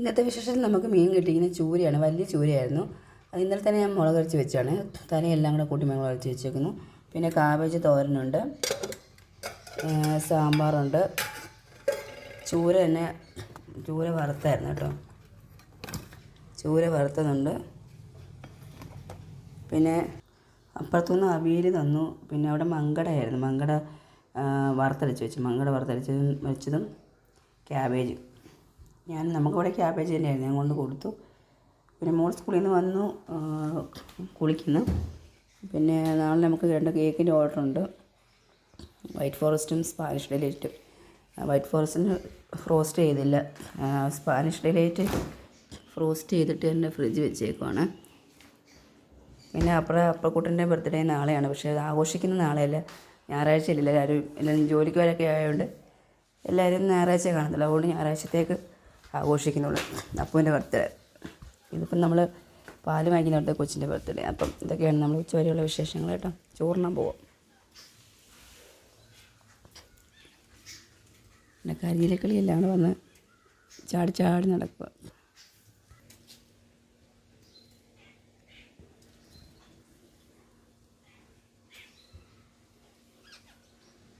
ഇന്നത്തെ വിശേഷത്തിൽ നമുക്ക് മീൻ കിട്ടിയിരിക്കുന്ന ചൂരയാണ് വലിയ ചൂരയായിരുന്നു. അത് ഇന്നലെ തന്നെ ഞാൻ മുളക് അരച്ച് വെച്ചാണ്. തലയെല്ലാം കൂടെ കൂട്ടി മുളക് അരച്ച് വെച്ചേക്കുന്നു. പിന്നെ കാബേജ് തോരനുണ്ട് സാമ്പാറുണ്ട്. ചൂര തന്നെ ചൂര വറുത്തായിരുന്നു കേട്ടോ. ചൂര വറുത്തതുണ്ട്. പിന്നെ അപ്പുറത്തുനിന്ന് അവിയൽ തന്നു. പിന്നെ അവിടെ മങ്കടയായിരുന്നു. മങ്കട വറുത്തരച്ച് വെച്ചു. മങ്കട വറുത്തരച്ചതും വെച്ചതും ക്യാബേജ്. ഞാൻ നമുക്കിവിടെ ക്യാബേജ് തന്നെയായിരുന്നു ഞാൻ കൊണ്ട് കൊടുത്തു. പിന്നെ മോൾ സ്കൂളിൽ നിന്ന് വന്നു കുളിക്കുന്നു. പിന്നെ നാളെ നമുക്ക് രണ്ട് കേക്കിന്റെ ഓർഡർ ഉണ്ട്. വൈറ്റ് ഫോറസ്റ്റും സ്പാനിഷ് ഡിലൈറ്റും വൈറ്റ് ഫോറസ്റ്റിന് ഫ്രോസ്റ്റ് ചെയ്തില്ല. സ്പാനിഷ് ഡിലൈറ്റ് ഫ്രോസ്റ്റ് ചെയ്തിട്ട് തന്നെ ഫ്രിഡ്ജ് വെച്ചേക്കുവാണ്. പിന്നെ അപ്പുറം അപ്പുറക്കൂട്ടന്റെ ബർത്ത്ഡേ നാളെയാണ്. പക്ഷേ അത് ആഘോഷിക്കുന്ന നാളെയല്ല. ഞായറാഴ്ച ഇല്ല എല്ലാവരും എല്ലാവരും ജോലിക്കാരൊക്കെ ആയതുകൊണ്ട് എല്ലാവരും ഞായറാഴ്ച കാണത്തില്ല. അതുകൊണ്ട് ഞായറാഴ്ചത്തേക്ക് ആഘോഷിക്കുന്നുള്ളൂ. അപ്പുവിന്റെ ബർത്ത്ഡേ. ഇതിപ്പം നമ്മൾ പാൽ വാങ്ങിക്കുന്നുണ്ട് കൊച്ചിന്റെ ബർത്ത്ഡേ. അപ്പം ഇതൊക്കെയാണ് നമ്മൾ ഉച്ചവരെയുള്ള വിശേഷങ്ങൾ കേട്ടോ. ചോറിനാൻ പോവാം. പിന്നെ കരിയിലെ കളിയെല്ലാം വന്ന് ചാടി ചാടി നടക്കുക.